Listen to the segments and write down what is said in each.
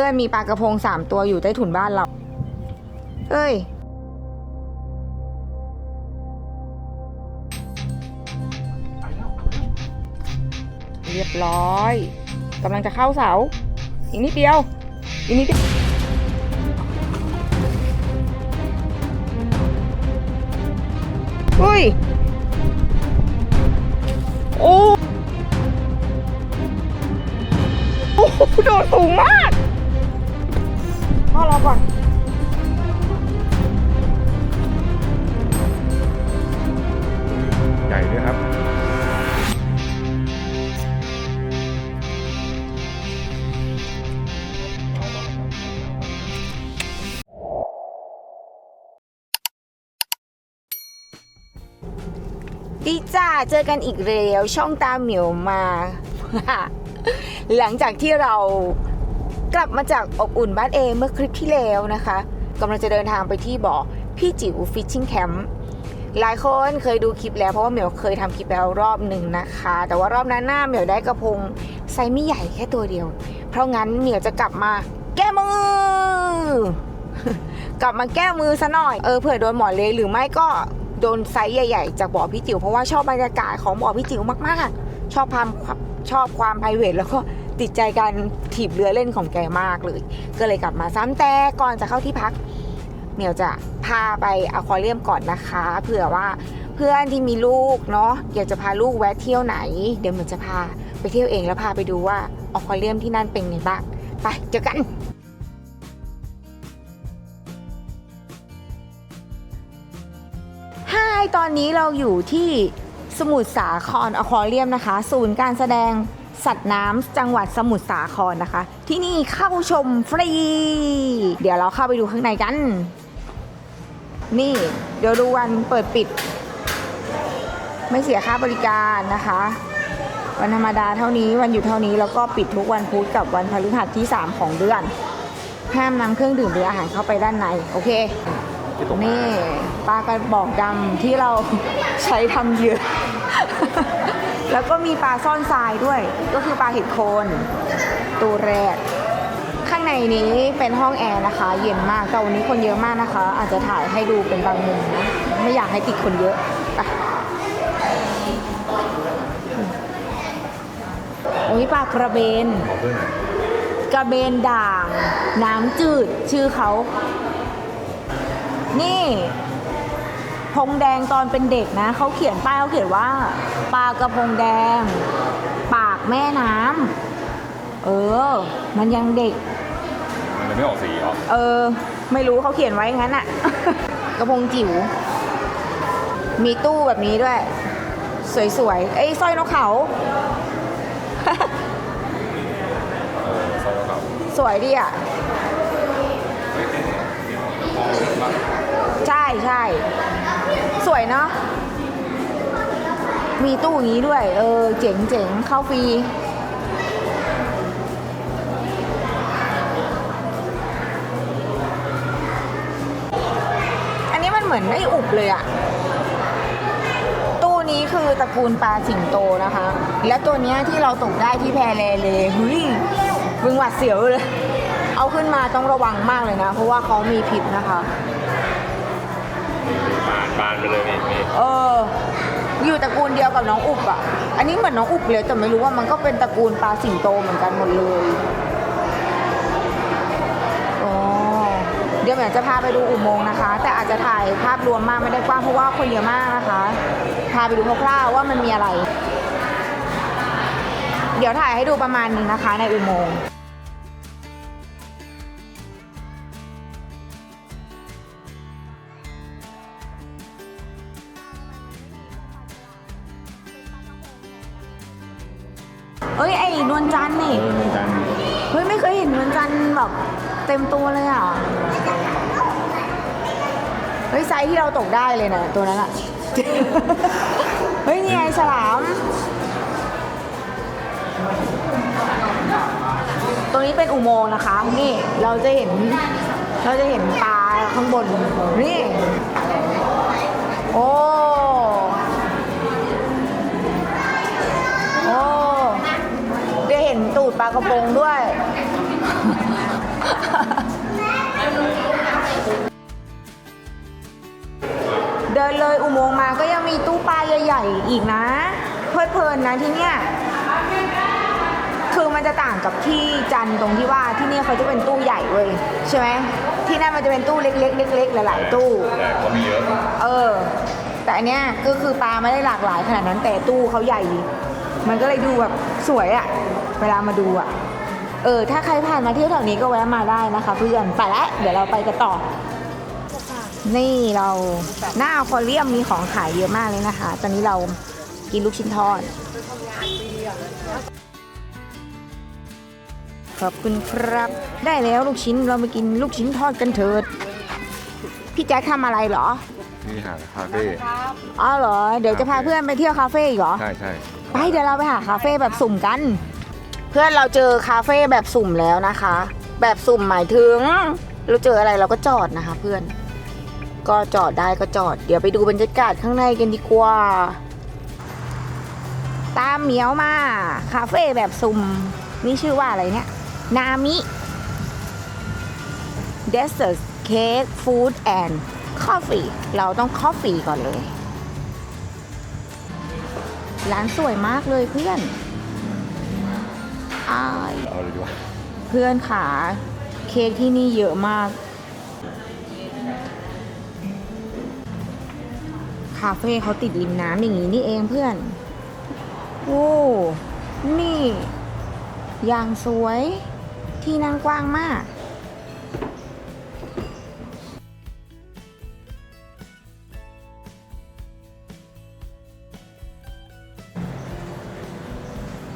พื่อนมีปลากระพงสามตัวอยู่ใต้ถุนบ้านเรา เอ้ย เรียบร้อยกำลังจะเข้าเสา อีกนิดเดียว อีกนิดเดียวเฮ้ย โอ้โอ้โหโดดสูงมาก พ่อรอก่อน ใหญ่ด้วยครับ ดีจ้า เจอกันอีกแล้วช่องตามเหมียวมา หลังจากที่เรา กลับมาจากอบอุ่นบ้านเอเมื่อคลิปที่แล้วนะคะกำลังจะเดินทางไปที่บ่อพี่จิ๋วฟิชชิ่งแคมป์หลายคนเคยดูคลิปแล้วเพราะว่าเหมียวเคยทำคลิปแล้วรอบหนึ่งนะคะ แต่ว่ารอบนั้นหน้าเหมียวได้กระพงไซส์ไม่ใหญ่แค่ตัวเดียว เพราะงั้นเหมียวจะกลับมาแก้มือกลับมาแก้มือซะหน่อยเออเผื่อโดนหมอนเลยหรือไม่ก็โดนไซส์ใหญ่ ๆ จากบ่อพี่จิ๋วเพราะว่าชอบบรรยากาศของบ่อพี่จิ๋วมากๆ ชอบความชอบความไพรเวทแล้วก็ ติดใจการถีบเรือเล่นของแกมากเลย ก็เลยกลับมาซ้ำแต่ก่อนจะเข้าที่พักเหมียวจะพาไปอควาเรียมก่อนนะคะเผื่อว่าเพื่อนที่มีลูกเนาะอยากจะพาลูกแวะเที่ยวไหน เดี๋ยวเหมือนจะพาไปเที่ยวเองแล้วพาไปดูว่าอควาเรียมที่นั่นเป็นไงบ้างไปเจอกันฮตอนนี้เราอยู่ที่สมุทรสาครอควาเรียมนะคะ ศูนย์การแสดง สัตว์น้ำจังหวัดสมุทรสาครนะคะ ที่นี่เข้าชมฟรี เดี๋ยวเราเข้าไปดูข้างในกัน นี่เดี๋ยวดูวันเปิดปิด ไม่เสียค่าบริการนะคะ วันธรรมดาเท่านี้วันหยุดเท่านี้แล้วก็ปิดทุกวันพุธกับวันพฤหัสที่ 3 ของเดือน ห้ามนำเครื่องดื่มหรืออาหารเข้าไปด้านใน โอเคที่ตกนี่ปลากระบอกดำที่เราใช้ทำเหยื่อ แล้วก็มีปลาซ่อนทรายด้วย ก็คือปลาเห็ดโคนตัวแรก ข้างในนี้เป็นห้องแอร์นะคะ เย็นมากแต่วันนี้คนเยอะมากนะคะ อาจจะถ่ายให้ดูเป็นบางมุมนะไม่อยากให้ติดคนเยอะไปโอ้ยปลากระเบน กระเบนด่าง น้ำจืดชื่อเขา นี่ พงแดงตอนเป็นเด็กนะเขาเขียนป้ายเขาเขียนว่าปลากระพงแดง ปากแม่น้ำเออ มันยังเด็ก มันเลยไม่ออกสีเหรอเออ ไม่รู้เขาเขียนไว้งั้นอะ กระพงจิ๋วมีตู้แบบนี้ด้วย สวยๆ เอ้ยสร้อยนกเขา เออซอยเขาสวยดีอะใช่ใช่ สวยเนาะมีตู้อย่างนี้ด้วย เออ เจ๋งเจ๋งเข้าฟรีอันนี้มันเหมือนไอ้อุบเลยอะตู้นี้คือตระกูลปลาสิงโตนะคะ และตัวนี้ที่เราตกได้ที่แพรเลเลเฮ้ยมึงหวัดเสียวเลย เอาขึ้นมาต้องระวังมากเลยนะ เพราะว่าเขามีพิษนะคะ บานไปเลยนี่นี่เออ อยู่ตระกูลเดียวกับน้องอุบอะ อันนี้เหมือนน้องอุบเลยแต่ไม่รู้ว่ามันก็เป็นตระกูลปลาสิงโตเหมือนกันหมดเลยอ๋อเดี๋ยวเหมือนจะพาไปดูอุโมงค์นะคะ แต่อาจจะถ่ายภาพรวมมากไม่ได้กว้างเพราะว่าคนเยอะมากนะคะ พาไปดูคร่าวๆว่ามันมีอะไร เดี๋ยวถ่ายให้ดูประมาณนึงนะคะ ในอุโมงค์ เต็มตัวเลยอะ เฮ้ยไซส์ที่เราตกได้เลยนะตัวนั้นอะ เฮ้ยนี่ไงฉลามตรงนี้เป็นอุโมงค์นะคะ นี่เราจะเห็น เราจะเห็นปลาข้างบน นี่ โอ้โอ้ได้เห็นตูดปลากระพงด้วย อุโมงค์มาก็ยังมีตู้ปลาใหญ่ๆอีกนะ เพลิดเพลินนะที่เนี่ยคือมันจะต่างกับที่จันทร์ตรงที่ว่าที่เนี่ยเขาจะเป็นตู้ใหญ่เว้ยใช่ไหมที่นั่นมันจะเป็นตู้เล็กๆเล็กๆหลายๆตู้แต่เขามีเยอะเออ แต่อันเนี้ยก็คือปลาไม่ได้หลากหลายขนาดนั้นแต่ตู้เขาใหญ่ มันก็เลยดูแบบสวยอะเวลามาดูอะเออถ้าใครผ่านมาเที่ยวแถวนี้ก็แวะมาได้นะคะ เพื่อนไปละเดี๋ยวเราไปกันต่อ นี่เราหน้าอควาเรียมมีของขายเยอะมากเลยนะคะ ตอนนี้เรากินลูกชิ้นทอด ขอบคุณครับ ได้แล้วลูกชิ้นเรามากินลูกชิ้นทอดกันเถิด พี่แจ็คทำอะไรเหรอ นี่หาคาเฟ่อ๋อเหรอ เดี๋ยวจะพาเพื่อนไปเที่ยวคาเฟ่อีกเหรอ ใช่ใช่ไปเดี๋ยวเราไปหาคาเฟ่แบบสุ่มกัน เพื่อนเราเจอคาเฟ่แบบสุ่มแล้วนะคะ แบบสุ่มหมายถึง เราเจออะไรเราก็จอดนะคะเพื่อน ก็จอดได้ก็จอด เดี๋ยวไปดูบรรยากาศข้างในกันดีกว่า ตามเหมียวมา คาเฟ่แบบสุ่ม นี่ชื่อว่าอะไรเนี่ย นามิ Dessert Cake Food and Coffee เราต้อง Coffee ก่อนเลย ร้านสวยมากเลยเพื่อนอายเอาเลยดีกว่าเพื่อนขา เค้กที่นี่เยอะมากาเฟ่เขาติดริมน้ำอย่างนี้นี่เองเพื่อน โอ้ นี่ อย่างสวย ที่นั่งกว้างมาก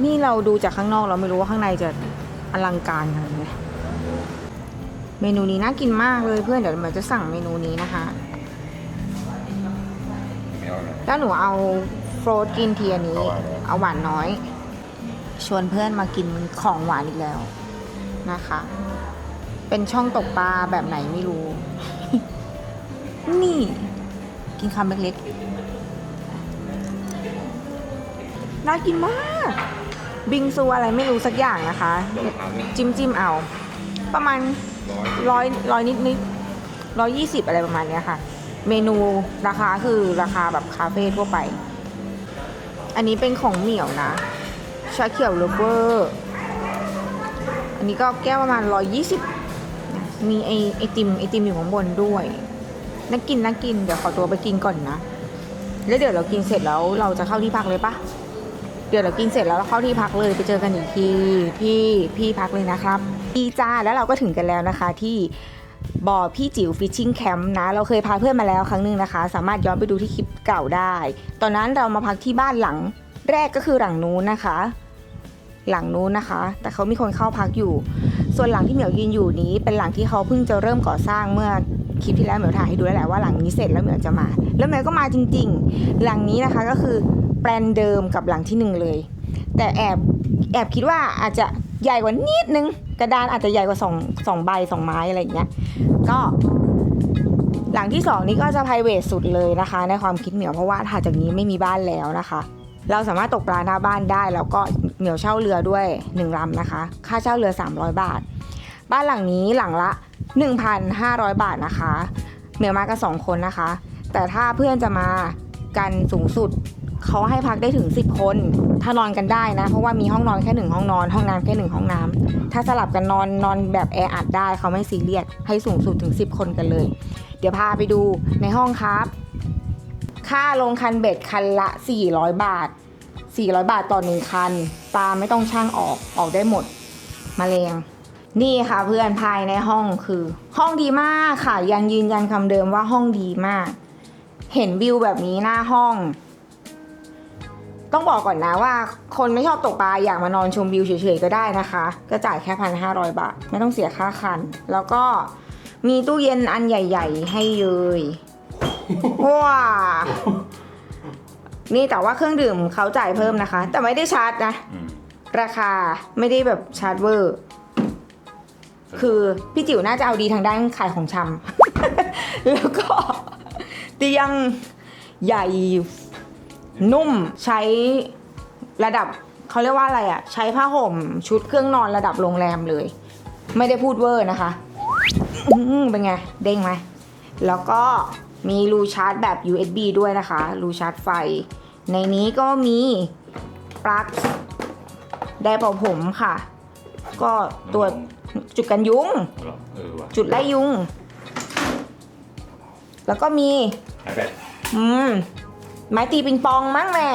นี่เราดูจากข้างนอกเราไม่รู้ว่าข้างในจะอลังการขนาดไหนเมนูนี้น่ากินมากเลยเพื่อนเดี๋ยวเราจะสั่งเมนูนี้นะคะ ไม่เอาเลยแล้วหนูเอาโฟรสกินเทียนี้เอาหวานน้อยเอาหวานน้อย ชวนเพื่อนมากินของหวานอีกแล้วนะคะ เป็นช่องตกปลาแบบไหนไม่รู้ นี่ กินคำเล็กๆ น่ากินมาก บิงซูอะไรไม่รู้สักอย่างนะคะราคาไม่จิ้มจิ้มเอา ประมาณร้อยร้อยร้อยนิดนิดร้อยยี่สิบอะไรประมาณเนี้ยค่ะ เมนูราคาคือราคาแบบคาเฟ่ทั่วไป อันนี้เป็นของเหมียวนะชาเขียวเลฟเวอร์อันนี้ก็แก้วประมาณร้อยยี่สิบมีไอไอติมไอติมอยู่ข้างบนด้วยน่ากินน่ากินเดี๋ยวขอตัวไปกินก่อนนะ แล้วเดี๋ยวเรากินเสร็จแล้วเราจะเข้าที่พักเลยปะเดี๋ยวเรากินเสร็จแล้วเราเข้าที่พักเลยไปเจอกันอีกทีที่พี่พักเลยนะครับดีจ้าแล้วเราก็ถึงกันแล้วนะคะที่ บ่อพี่จิ๋วฟิชชิ่งแคมป์นะ เราเคยพาเพื่อนมาแล้วครั้งหนึ่งนะคะ สามารถย้อนไปดูที่คลิปเก่าได้ ตอนนั้นเรามาพักที่บ้านหลังแรกก็คือหลังนู้นนะคะ หลังนู้นนะคะ แต่เขามีคนเข้าพักอยู่ ส่วนหลังที่เหมียวยืนอยู่นี้ เป็นหลังที่เขาเพิ่งจะเริ่มก่อสร้างเมื่อคลิปที่แล้วเหมียวถ่ายให้ดูแล้วแหละว่าหลังนี้เสร็จแล้วเหมียวจะมา แล้วเหมียวก็มาจริง ๆ หลังนี้นะคะก็คือแปลนเดิมกับหลังที่หนึ่งเลย แต่แอบแอบคิดว่าอาจจะ ใหญ่กว่านิดนึง กระดานอาจจะใหญ่กว่าสองสองใบสองไม้อะไรอย่างเงี้ยก็ หลังที่สองนี้ก็จะ p r i v a t สุดเลยนะคะ ในความคิดเหมียวเพราะว่าถัดจากนี้ไม่มีบ้านแล้วนะคะ เราสามารถตกปลาหน้าบ้านได้แล้วก็เหมียวเช่าเรือด้วย1ลำนะคะ ค่าเช่าเรือ 300 บาท บ้านหลังนี้หลังละ 1,500 บาทนะคะ เหมียวมากันสองคนนะคะ แต่ถ้าเพื่อนจะมากันสูงสุด เขาให้พักได้ถึง 10 คน ถ้านอนกันได้นะ เพราะว่ามีห้องนอนแค่หนึ่งห้องนอน ห้องน้ำแค่หนึ่งห้องน้ำถ้าสลับกันนอนนอนแบบแออัดได้เขาไม่ซีเรียสให้สูงสุดถึง 10 คนกันเลย เดี๋ยวพาไปดูในห้องครับ ค่าลงคันเบ็ดคันละ 400 บาท 400 บาทต่อหนึ่งคันปลาไม่ต้องช่างออกออกได้หมดมแมลงนี่ค่ะเพื่อนภายในห้องคือ ห้องดีมากค่ะยังยืนยันคำเดิมว่าห้องดีมาก เห็นวิวแบบนี้หน้าห้อง ต้องบอกก่อนนะว่า คนไม่ชอบตกปลาอยากมานอนชมวิวเฉยๆก็ได้นะคะ ก็จ่ายแค่พันห้าร้อยบาท ไม่ต้องเสียค่าคัน แล้วก็มีตู้เย็นอันใหญ่ ๆ ให้เลยว้านี่แต่ว่าเครื่องดื่มเขาจ่ายเพิ่มนะคะ แต่ไม่ได้ชาร์จนะ อืมราคาไม่ได้แบบชาร์จเวอร์ คือพี่จิ๋วน่าจะเอาดีทางด้านขายของชำ แล้วก็เตียงใหญ่ นุ่มใช้ระดับเขาเรียกว่าอะไรอะใช้ผ้าห่มชุดเครื่องนอนระดับโรงแรมเลย ไม่ได้พูดเวอร์นะคะอืมเป็นไง เด้งไหม แล้วก็มีรูชาร์จแบบ USB ด้วยนะคะ รูชาร์จไฟ ในนี้ก็มีปลั๊กได้เป่าผมค่ะ ก็ตัวจุดกันยุงเหรอเออว่ะจุดไล่ยุง แล้วก็มีไอแพดอืม ไม้ตีปิงปองมั้งแม่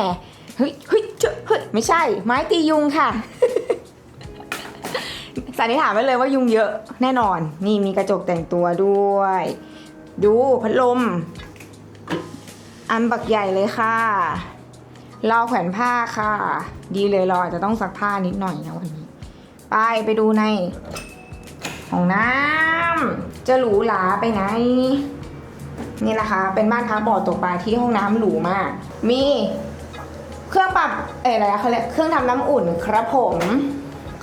เฮ้ยเฮ้ยเจ้าเฮ้ยไม่ใช่ ไม้ตียุงค่ะสันนิษฐานไว้เลยว่ายุงเยอะแน่นอน นี่มีกระจกแต่งตัวด้วย ดูพัดลม อันบักใหญ่เลยค่ะราวแขวนผ้าค่ะ ดีเลยเราอาจจะต้องซักผ้านิดหน่อยนะวันนี้ ไปไปดูในห้องน้ำจะหรูหราไปไหน นี่นะคะ เป็นบ้านพักบ่อตกปลาที่ห้องน้ำหรูมาก มีเครื่องปรับเอออะไรนะเขาเรียกเครื่องทำน้ำอุ่นครับผม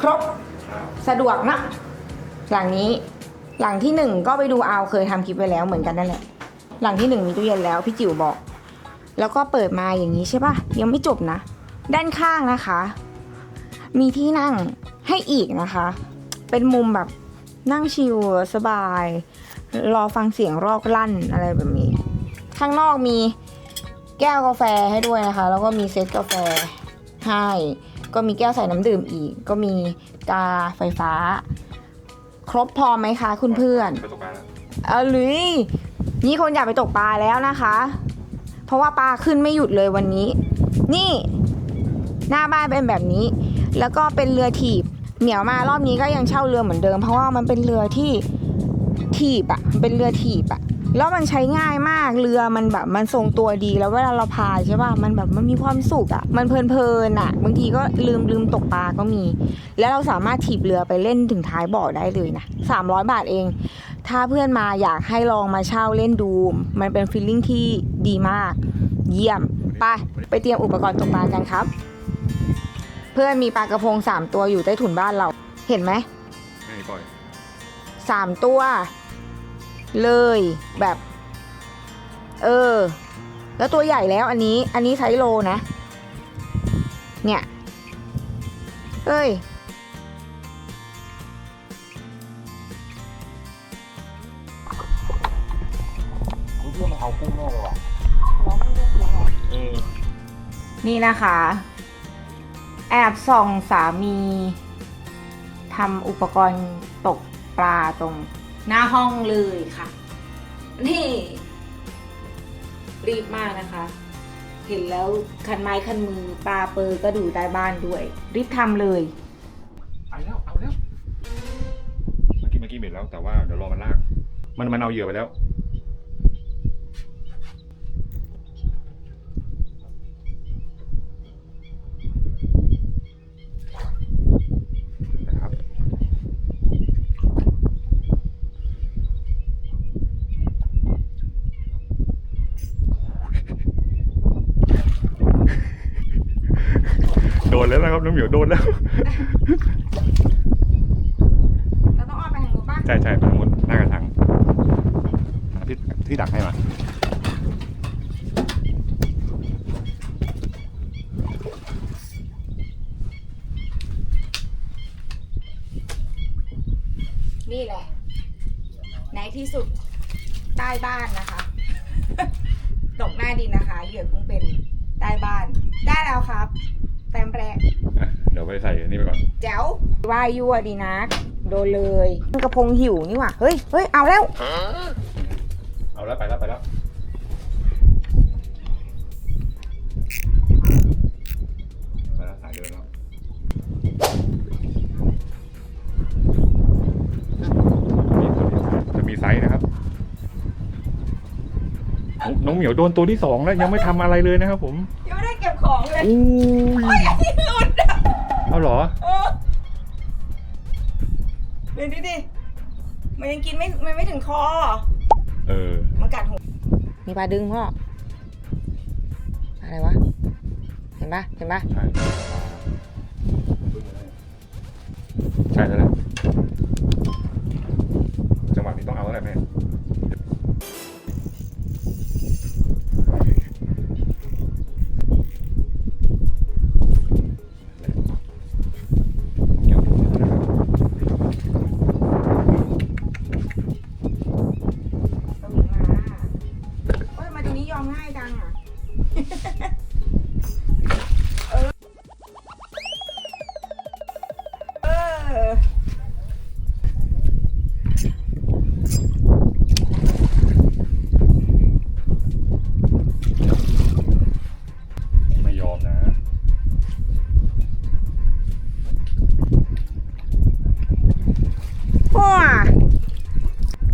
ครบสะดวกนะหลังนี้หลังที่หนึ่งก็ไปดูเอาเคยทำคลิปไปแล้วเหมือนกันนั่นแหละ หลังที่หนึ่งมีตู้เย็นแล้วพี่จิ๋วบอก แล้วก็เปิดมาอย่างนี้ใช่ปะยังไม่จบนะ ด้านข้างนะคะ มีที่นั่งให้อีกนะคะ เป็นมุมแบบนั่งชิลสบาย รอฟังเสียงรอกลั่นอะไรแบบนี้ ข้างนอกมีแก้วกาแฟให้ด้วยนะคะ แล้วก็มีเซตกาแฟให้ก็มีแก้วใส่น้ำดื่มอีก ก็มีกาไฟฟ้า ครบพอไหมคะ คุณเพื่อนไปตกปลาแล้วเอาลุยนี่คนอยากไปตกปลาแล้วนะคะ เพราะว่าปลาขึ้นไม่หยุดเลยวันนี้ นี่ หน้าบ้านเป็นแบบนี้ แล้วก็เป็นเรือถีบ เหมียวมารอบนี้ก็ยังเช่าเรือเหมือนเดิม เพราะว่ามันเป็นเรือที่ ถีบอะมันเป็นเรือถีบอะแล้วมันใช้ง่ายมากเรือมันแบบมันทรงตัวดีแล้วเวลาเราพายใช่ป่ะมันแบบมันมีความสุขอะมันเพลินๆอะบางทีก็ลืมลืมตกปลาก็มี แล้วเราสามารถถีบเรือไปเล่นถึงท้ายบ่อได้เลยนะ300 บาทเอง ถ้าเพื่อนมาอยากให้ลองมาเช่าเล่นดู มันเป็นฟีลลิ่งที่ดีมาก เยี่ยมไปไปเตรียมอุปกรณ์ตกปลากันครับ เพื่อนมีปลากระพงสามตัวอยู่ใต้ถุนบ้านเราเห็นไหมไม่ปล่อยสามตัว เลยแบบ เออ แล้วตัวใหญ่แล้วอันนี้ อันนี้ไซส์โลนะ เนี่ยเอ้ยเพื่อนมาเอากุ้งแน่เลยว่ะเออนี่นะคะ แอบส่องสามีทำอุปกรณ์ตกปลาตรง หน้าห้องเลยค่ะ นี่ รีบมากนะคะ เห็นแล้วคันไม้คันมือปลาเปอร์ก็ดูใต้บ้านด้วย รีบทำเลยไปแล้วเอาแล้วเมื่อกี้เมื่อกี้เบ็ดแล้วแต่ว่าเดี๋ยวรอมันลาก มันมันเอาเหยื่อไปแล้ว นะครับ โด นแล้วนะครับน้องเหมียวโดนแล้ว เราต้องอ้อมไปทางนู้นป่ะใช่ใช่ทางนู้นหน้ากระชังหาที่ที่ดักให้มานี่แหละ ในที่สุดใต้บ้านนะคะ ตกหน้าดินนะคะ เหยื่อกุ้งเป็นใต้บ้าน ได้แล้วครับ แต้มแรกอะเดี๋ยวไปใส่นี่ไปก่อน แจ๋วว่ายั่วดีนักโดนเลยกระพงหิวนี่หว่าเฮ้ยเฮ้ยเอาแล้ว เอาแล้วไปแล้วไปแล้ว ไปแล้วสายเดินแล้วจะมีไซส์นะครับ น้องน้องเหมียวโดนตัวที่สองแล้วยังไม่ทำอะไรเลยนะครับผมยังไม่ได้ เก็บของเลยอุ้ยเอาเหรอ เออเดี๋ยวดิดิ มันยังกินไม่ มันไม่ถึงคอ เออ มันกัดหัวมีปลาดึงพ่ออะไรวะ เห็นปะเห็นปะใช่ ใช่แล้วแหละจังหวะนี้ต้องเอาแล้วแหละแม่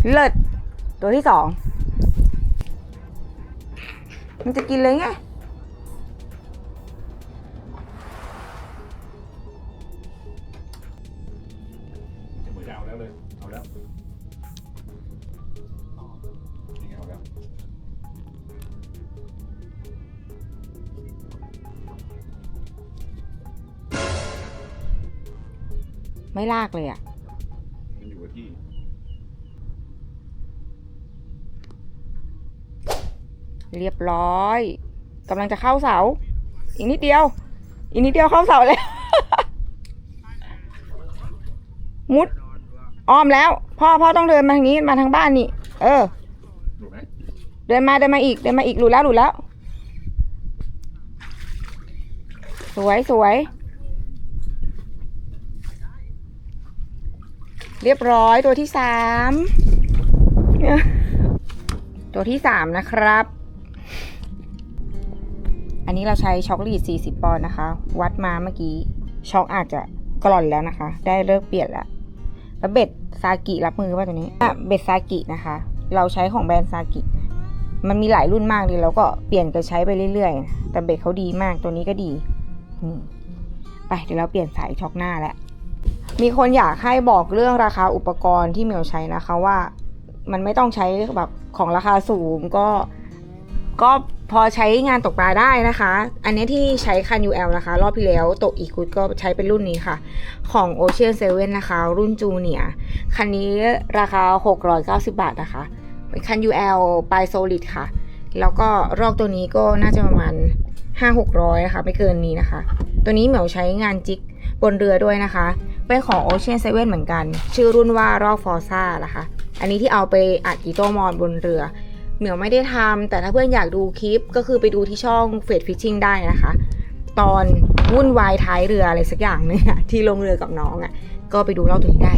เลิศตัวที่สอง มันจะกินเลยไง จะเหมือนจะเอาแล้วเลย เอาแล้วนี่เอาแล้ว ไม่ลากเลยอะ มันอยู่กับที่ เรียบร้อยกำลังจะเข้าเสา อีกนิดเดียว อีกนิดเดียวเข้าเสาแล้วมุดอ้อมแล้ว พ่อพ่อต้องเดินมาทางนี้มาทางบ้านนี่ เออเดินมาเดินมาอีกเดินมาอีกหลุดแล้วหลุดแล้ว สวยสวย เรียบร้อยตัวที่สามตัวที่สามนะครับ อันนี้เราใช้ช็อกโกแลต40 ปอนด์นะคะ วัดมาเมื่อกี้ช็อกอาจจะกร่อนแล้วนะคะ ได้เลิกเปลี่ยนแล้วแล้วเบ็ดซากิรับมือว่าตัวนี้อะเบ็ดซากินะคะ เราใช้ของแบรนด์ซากิมันมีหลายรุ่นมากเลยแล้วก็เปลี่ยนกันใช้ไปเรื่อยๆ แต่เบ็ดเขาดีมากตัวนี้ก็ดีไปเดี๋ยวเราเปลี่ยนสายช็อกหน้าแล้วมีคนอยากให้บอกเรื่องราคาอุปกรณ์ที่เมียวใช้นะคะว่า มันไม่ต้องใช้แบบของราคาสูงก็ก็ พอใช้งานตกปลาได้นะคะ อันนี้ที่ใช้คัน UL นะคะ รอบที่แล้วตกอีกุดก็ใช้เป็นรุ่นนี้ค่ะ ของ Ocean 7 นะคะ รุ่นจูเนียคันนี้ราคา 690 บาทนะคะ เป็นคัน UL ปลายโซลิดค่ะ แล้วก็รอกตัวนี้ก็น่าจะประมาณ 5-600นะคะ ไม่เกินนี้นะคะ ตัวนี้เหมียวใช้งานจิกบนเรือด้วยนะคะ เป็นของ Ocean 7 เหมือนกัน ชื่อรุ่นว่ารอกฟอร์ซ่านะคะ อันนี้ที่เอาไปอัดอีโตมอนบนเรือ เหมียวไม่ได้ทำแต่ถ้าเพื่อนอยากดูคลิปก็คือไปดูที่ช่องเฟดฟิชชิ่งได้นะคะ ตอนวุ่นวายท้ายเรืออะไรสักอย่างหนึงอะที่ลงเรือกับน้องอะก็ไปดูเล่าตัวนี้ได้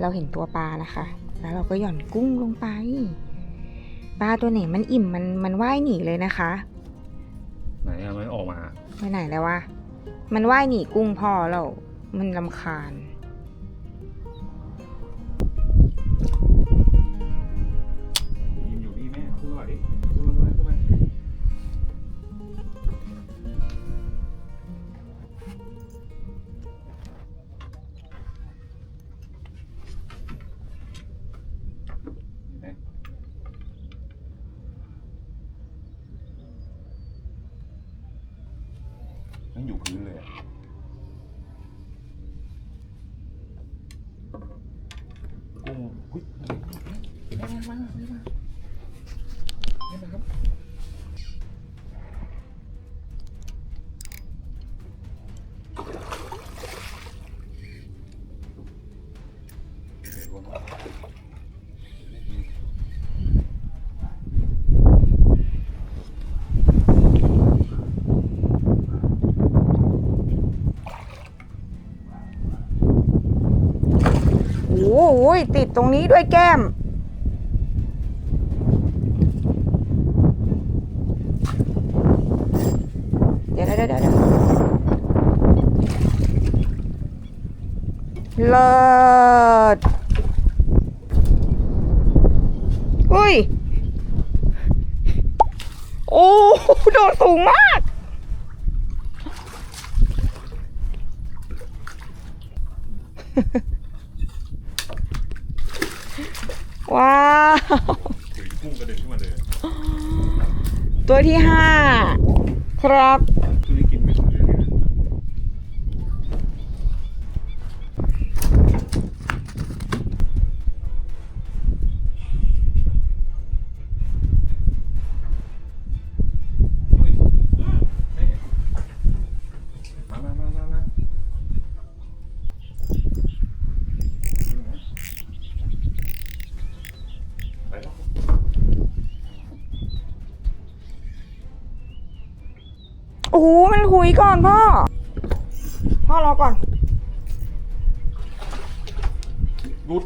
เราเห็นตัวปลานะคะ แล้วเราก็หย่อนกุ้งลงไปปลาตัวไหนมันอิ่มมันมันว่ายหนีเลยนะคะ ไหนอะมันออกมาไปไหนแล้ววะมันว่ายหนีกุ้งพ่อแล้วมันลำคาญ มันอยู่พื้นเลยอะกุ้งอุ๊ยมามามามามานี่นะครับ โอ้โหติดตรงนี้ด้วยแก้มเดี๋ยวเดี๋ยวเดี๋ยวเดี๋ยวเลิศอุ้ย โอ้ โดดสูงมาก ว้าว ถือกุ้งกระเด็นขึ้นมาเลย ตัวที่ห้าครับ โอ้โหมันหุยก่อนพ่อ พ่อรอก่อน รุด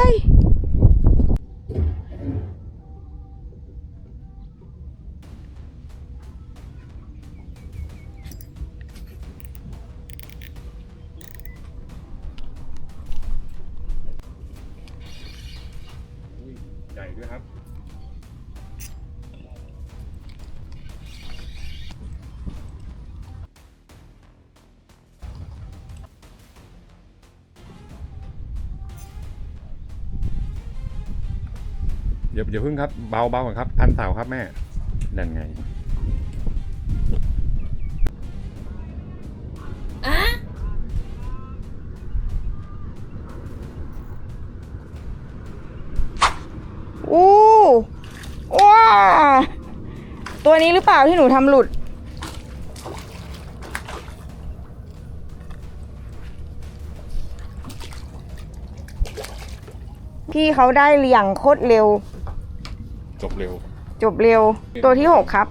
ฮ้ อย่าอย่าพึ่งครับเบาเบาก่อนครับพันเต่าครับแม่นั่นไงอู้ว้าตัวนี้หรือเปล่าที่หนูทำหลุด พี่เขาได้อย่างโคตรเร็ว จบเร็ว จบเร็ว ตัวที่หกครับ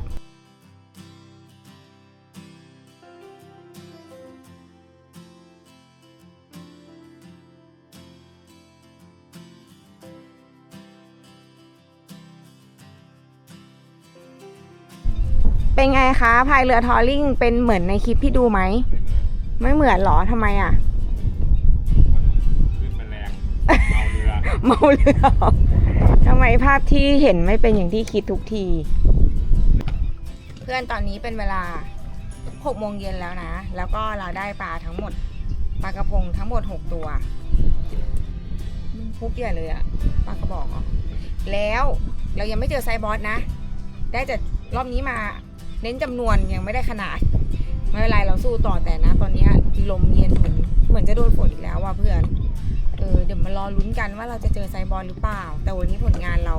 เป็นไงคะพายเรือทอลลิงเป็นเหมือนในคลิปที่ดูไหม ไม่เหมือนเหรอทำไมอะ ขึ้นมันแรงเอาเรือ เมาเรือเหรอ ทำไมภาพที่เห็นไม่เป็นอย่างที่คิดทุกที เพื่อนตอนนี้เป็นเวลา6โมงเย็นแล้วนะ แล้วก็เราได้ปลาทั้งหมดปลากระพงทั้งหมด 6 ตัวพุกใหญ่เลยอะปลากระบอกอแล้วเรายังไม่เจอไซบอสนะ ได้แต่รอบนี้มาเน้นจำนวนยังไม่ได้ขนาด ไม่เป็นไรเราสู้ต่อแต่นะ ตอนนี้ลมเย็นเหมือนเหมือนจะโดนฝนอีกแล้วว่ะเพื่อน เออเดี๋ยวมารอลุ้นกันว่าเราจะเจอไซบอลหรือเปล่า แต่วันนี้ผลงานเรา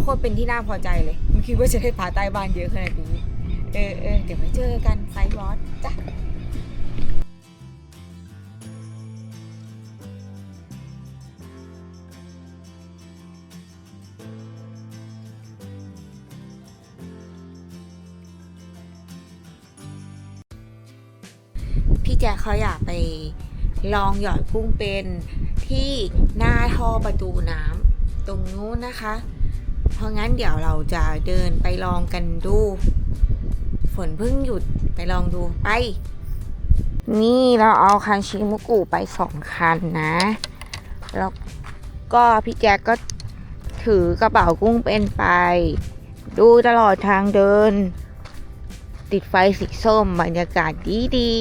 โคตรเป็นที่น่าพอใจเลยไม่คิดว่าจะได้ปลาใต้บ้านเยอะขนาดนี้เออเออเดี๋ยวไปเจอกันไซบอลจ้ะพี่แจ๊คเขาอยากไปลองหยอดกุ้งเป็น ที่หน้าท่อประตูน้ำตรงนู้นนะคะ เพราะงั้นเดี๋ยวเราจะเดินไปลองกันดู ฝนเพิ่งหยุดไปลองดูไป นี่เราเอาคันชิมุกุไปสองคันนะ แล้วก็พี่แจ๊กก็ถือกระเป๋ากุ้งเป็นไป ดูตลอดทางเดิน ติดไฟสีส้มบรรยากาศดีดี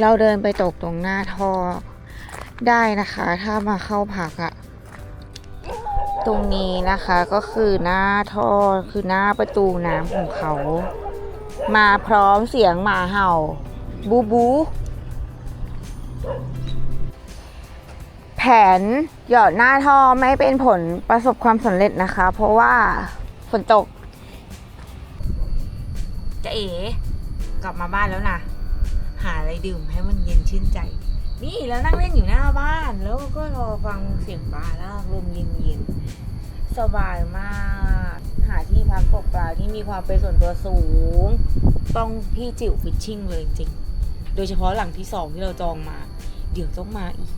เราเดินไปตกตรงหน้าท่อได้นะคะ ถ้ามาเข้าผักอะตรงนี้นะคะก็คือหน้าท่อคือหน้าประตูน้ำของเขา มาพร้อมเสียงหมาเห่า บูบู แผนหยอดหน้าท่อไม่เป็นผลประสบความสำเร็จนะคะ เพราะว่าฝนตกจะเอ๋กลับมาบ้านแล้วนะ หาอะไรดื่มให้มันเย็นชื่นใจ นี่แล้วนั่งเล่นอยู่หน้าบ้าน แล้วก็รอฟังเสียงปลาแล้วลมเย็นๆสบายมาก หาที่พักตกปลาที่มีความเป็นส่วนตัวสูง ต้องพี่จิ๋วฟิชชิ่งเลยจริงโดยเฉพาะหลังที่สองที่เราจองมา เดี๋ยวต้องมาอีก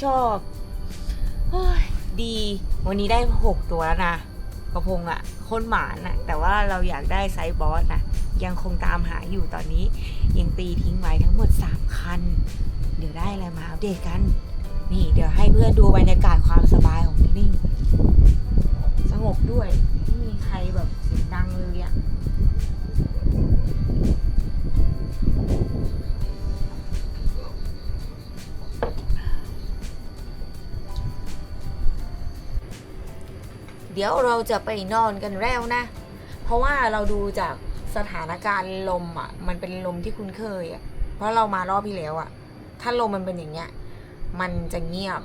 ชอบดี วันนี้ได้หกตัวแล้วนะ กระพงอะโคนหมานอะแต่ว่าเราอยากได้ไซส์บอสนะยังคงตามหาอยู่ตอนนี้ ยังตีทิ้งไว้ทั้งหมด 3 คัน เดี๋ยวได้อะไรมาอัปเดตกัน นี่เดี๋ยวให้เพื่อนดูบรรยากาศความสบายของที่นี่ สงบด้วย ไม่มีใครแบบเสียงดังเลยอะ เดี๋ยวเราจะไปนอนกันแล้วนะ เพราะว่าเราดูจากสถานการณ์ลมอะ มันเป็นลมที่คุ้นเคยอะ เพราะเรามารอบที่แล้วอะ ถ้าลมมันเป็นอย่างเงี้ย มันจะเงียบ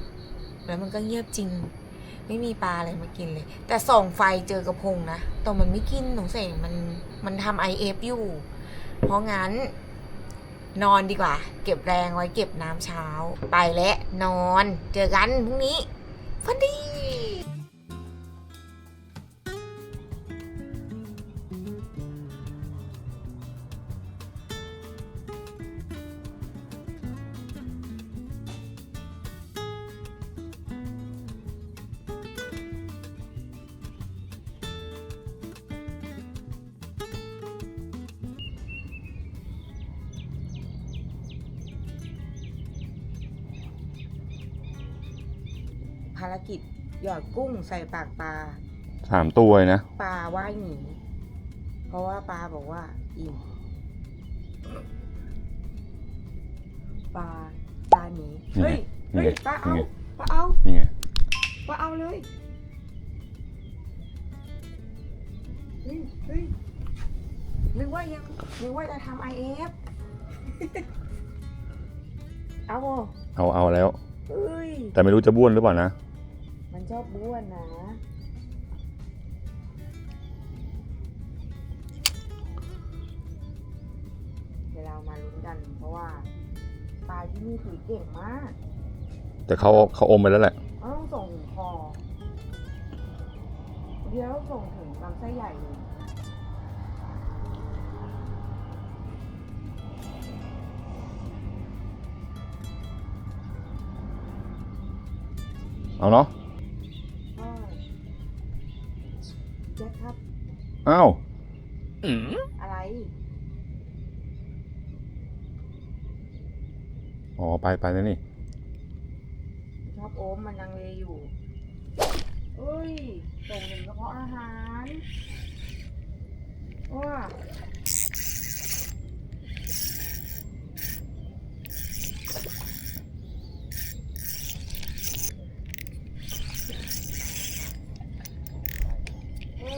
แล้วมันก็เงียบจริง ไม่มีปลาอะไรมากินเลย แต่ส่องไฟเจอกระพงนะแต่มันไม่กินหนูเสกมันมันทำไอเอฟอยู่ เพราะงั้นนอนดีกว่า เก็บแรงไว้เก็บน้ำเช้า ไปแล้วนอน เจอกันพรุ่งนี้ฝันดี หยอดกุ้งใส่ปากปลาสามตัวเลยนะ ปลาว่ายหนีเพราะว่าปลาบอกว่า อิ่มปลาปลาหนีเฮ้ยนี่เฮ้ยไงปลาเอานี่ไงปลาเอานี่ไงปลาเอาเลยเฮ้ยเฮ้ยนึกว่ายังนึกว่าจะทำไอเอฟเอาบ่เอาเอาแล้วเอ้ยแต่ไม่รู้จะบ้วนหรือเปล่านะมัน ชอบบ้วนนะเดี๋ยวเรามาลุ้นกันเพราะว่าปลาที่นี่ถือเก่งมากแต่เขาเขาอมไปแล้วแหละเราต้องส่งถึงคอเดี๋ยวส่งถึงลำไส้ใหญ่เลยเอาเนาะ แจ็คครับ อ้าวอะไร อ๋อ ไปไปแล้วนี่ ชอบโอมมันยังเลอยู่เอ้ยส่งถึงกระเพาะอาหาร ว้า โอ้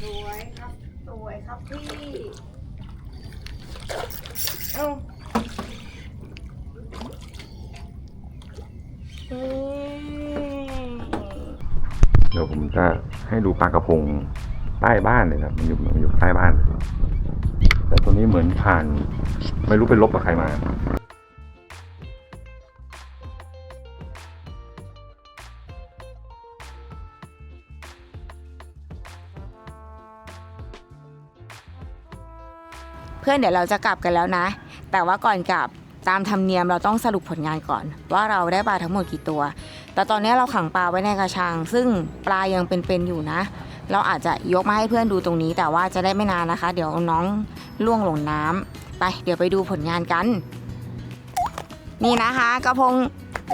สวยครับ สวยครับพี่ เอ้าเฮ้ย เดี๋ยวผมจะให้ดู ปลากระพงใต้บ้านเลยครับมันอยู่มันอยู่ใต้บ้าน แต่ตัวนี้เหมือนผ่าน ไม่รู้ไปลบกับใครมาเพื่อนเดี๋ยวเราจะกลับกันแล้วนะ แต่ว่าก่อนกลับตามธรรมเนียมเราต้องสรุปผลงานก่อน ว่าเราได้ปลาทั้งหมดกี่ตัว แต่ตอนนี้เราขังปลาไว้ในกระชัง ซึ่งปลายังเป็นๆอยู่นะ เราอาจจะยกมาให้เพื่อนดูตรงนี้ แต่ว่าจะได้ไม่นานนะคะ เดี๋ยวน้องล่วงลงน้ำไป เดี๋ยวไปดูผลงานกัน นี่นะคะกระพง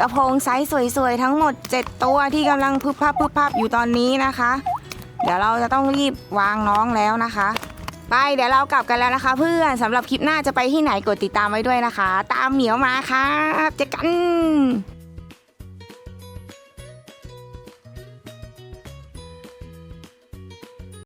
กระพงไซส์สวยๆ ทั้งหมด 7 ตัวที่กำลังพึบพับพึบพับอยู่ตอนนี้นะคะ เดี๋ยวเราจะต้องรีบวางน้องแล้วนะคะ ไปเดี๋ยวเรากลับกันแล้วนะคะ เพื่อนสำหรับคลิปหน้าจะไปที่ไหนกดติดตามไว้ด้วยนะคะ ตามเหมียวมาครับเจอกัน